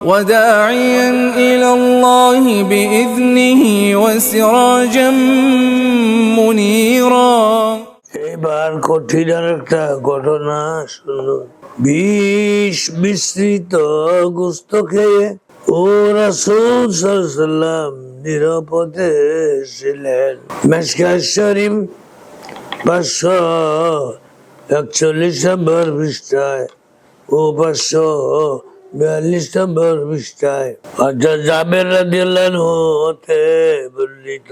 وداعيا إلى الله بإذنه وسراجا منيرا এবার কঠিন আর একটা ঘটনা শুনুন বিষ মিশ্রিত গুস্ত খেয়ে ও রাসূল সাল্লাম নিরাপদে ছিলেন মেশকার শরীফ পাঁচশো একচল্লিশ নম্বর পৃষ্ঠায় ও পাঁচশো বিয়াল্লিশ নম্বর পৃষ্ঠায় অর্থাৎ জাবের রাদিয়াল্লাহু হতে বর্ণিত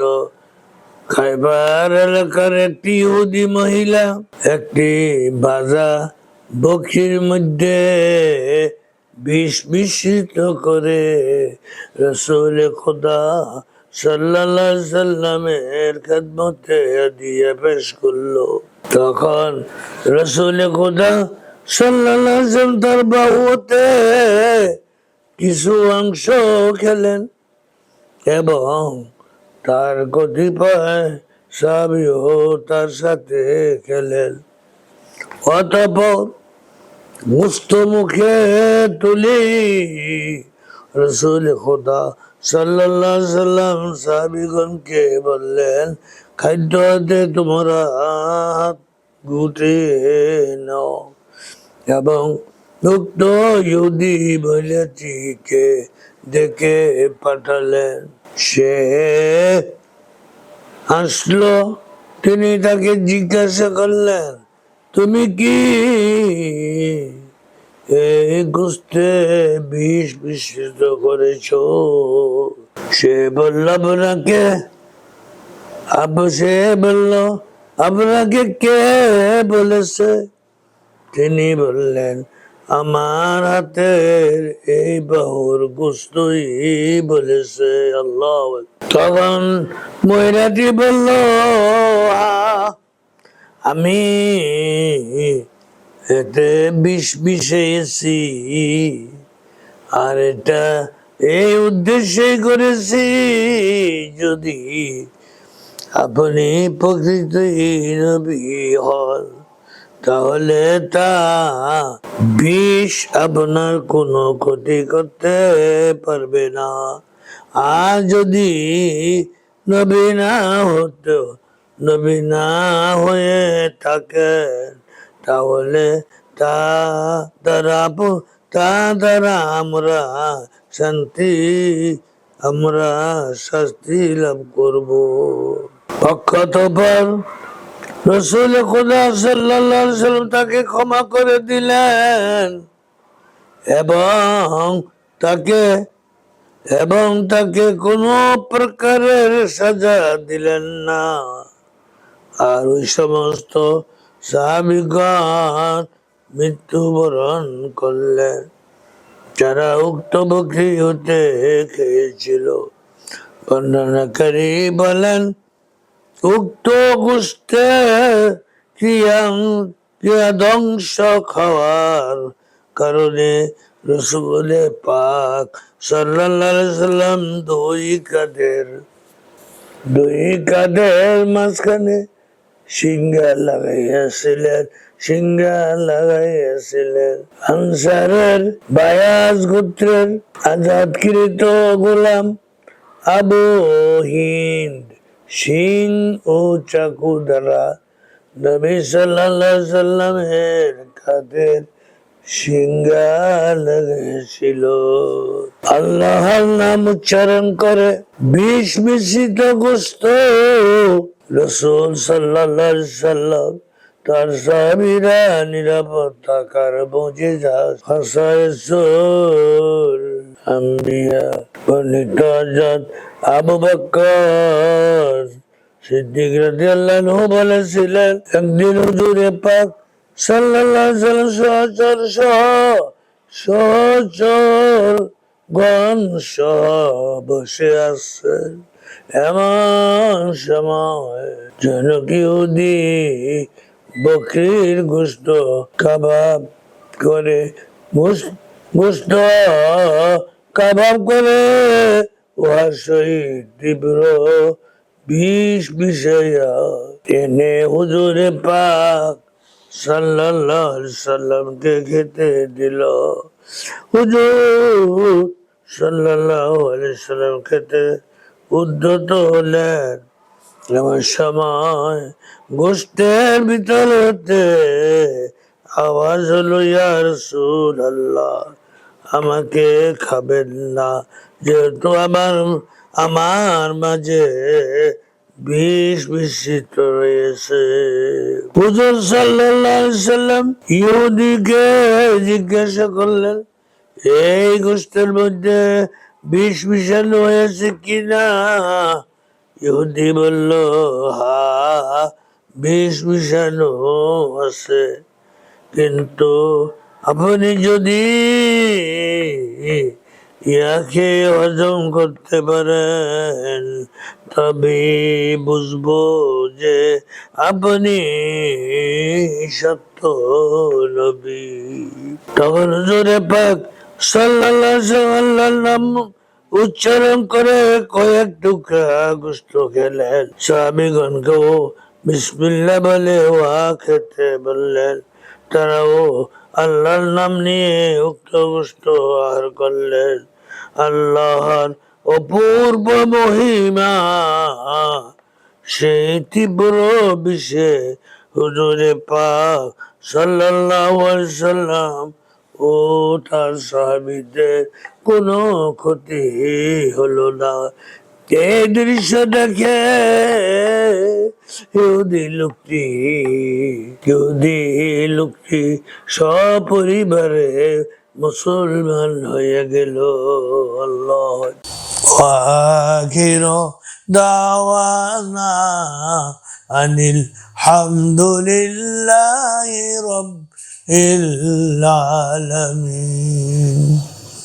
খাইবার এলাকার একটি ইহুদি মহিলা একটি বাজা বখির মধ্যে বিষ মিশ্রিত করে রসুল খোদা সাল্লাল্লাহ সাল্লামের খেদমতে দিয়ে পেশ করল তখন রসুল খোদা সাল্লাম তার বাহুতে কিছু অংশ খেলেন এবং তার কতিপয় সাবিও তার সাথে খেলেন। অতপর মুস্ত মুখে তুলি রসুল খোদা সাল্লাল্লাহ সাল্লাম সাহাবিগণকে বললেন, খাদ্য হাতে তোমরা হাত গুটে নাও। এবং উক্ত ইহুদি মহিলাটিকে দেখে পাঠালেন, সে আসলো তিনি তাকে জিজ্ঞাসা করলেন, তুমি কি এই গোস্তে বিষ মিশ্রিত করেছ? সে বলল, আপনাকে সে বলল, আপনাকে কে বলেছে? তিনি বললেন, আমার হাতের এই বাহুর গোস্তই বলেছে আল্লাহ তখন মহিলাটি বলল "আ- আমি এতে বিষ মিশিয়েছি, আর এটা এই উদ্দেশ্যে করেছি যদি আপনি প্রকৃত নবী হন। তাহলে তা বিষ আপনার কোনো ক্ষতি করতে পারবে না। আর যদি নবী না হতো, নবী হয়ে থাকেন, তাহলে তা দ্বারা তা দ্বারা আমরা শান্তি, আমরা শাস্তি লাভ করব। পক্ষতপর রসুল খুদা সাল্লাম তাকে ক্ষমা করে দিলেন এবং তাকে এবং তাকে কোনো প্রকারের সাজা দিলেন না। আর ওই সমস্ত সাহাবিগণ মৃত্যুবরণ করলেন। যারা উক্ত বকরি হতে খেয়েছিল। বর্ণনাকারী বলেন উক্ত ক্রিয়াং ক্রিয়া ধ্বংস খাওয়ার কারণে রসুলে পাক আলাইহি সাল্লাম দুই কাদের দুই কাদের মাঝখানে সিঙ্গা লাগাইয়াছিলেন সিঙ্গা লাগাইয়াছিলেন। আনসারের বায়াস গোত্রের আজাদকৃত গোলাম আবু হিন্দ। সিং ও চাকু দ্বারা নবী আলাইহি সাল্লামের কাদের লেগেছিল আল্লাহর নাম উচ্চারণ করে বিষ মিশ্রিত গোস্ত। রসুল সাল্লাহ সাল্লাম তার সাহাবীরা নিরাপদ থাকার বুঝে যা হাসাইসুল আম্বিয়া বর্ণিত হযরত আবু বকর সিদ্দিক রাদিয়াল্লাহু বলেছিলেন, একদিন হুজুরে পাক সহচর সহ, সহচর গণ সহ বসে আছেন এমন সময় জনক ইহুদি বকরির গোস্ত কাবাব করে গোস্ত কাবাব করে। উহার সহিত তীব্র বিষ বিষয়া এনে হুজুরে পাক সাল্লাল্লাহু সাল্লামকে খেতে দিল। হুজুর সাল্লাল্লাহু আলাইহি সাল্লাম খেতে উদ্ধত হলেন। এমন সময় গোষ্ঠের ভিতর হতে আওয়াজ হলো, ইয়া রাসূলুল্লাহ, আমাকে খাবেন না। যেহেতু আমার আমার মাঝে বিষ বিস্মিত রয়েছে। হুজুর সাল্লাম ইহুদিকে জিজ্ঞাসা করলেন, এই গোষ্ঠের মধ্যে বিষ মিশানো হয়েছে কিনা? ইহুদি বলল হা বিষ মিশানো আছে। কিন্তু আপনি যদি ইয়াকে হজম করতে পারেন, তবে বুঝব যে আপনি সত্য নবী। তখন জোরে পাক সাল্লাহ নাম উচ্চারণ করে কয়েক টুকরা গোস্ত খেলেন। স্বামীগণকেও বিসমিল্লা বলে ওয়া খেতে বললেন। তারাও আল্লাহর নাম নিয়ে উক্ত গোস্ত আহার করলেন। আল্লাহর অপূর্ব মহিমা, সেই তীব্র বিষে হুজুরে পাক আলাইহি সাল্লাম ও তার সাহাবীদের কোনো ক্ষতি হলো না এই দৃশ্য দেখে ইহুদি লোকটি ইহুদি লোকটি সপরিবারে মুসলমান হয়ে গেল আল্লাহ وآخر دعوانا أن الحمد لله رب العالمين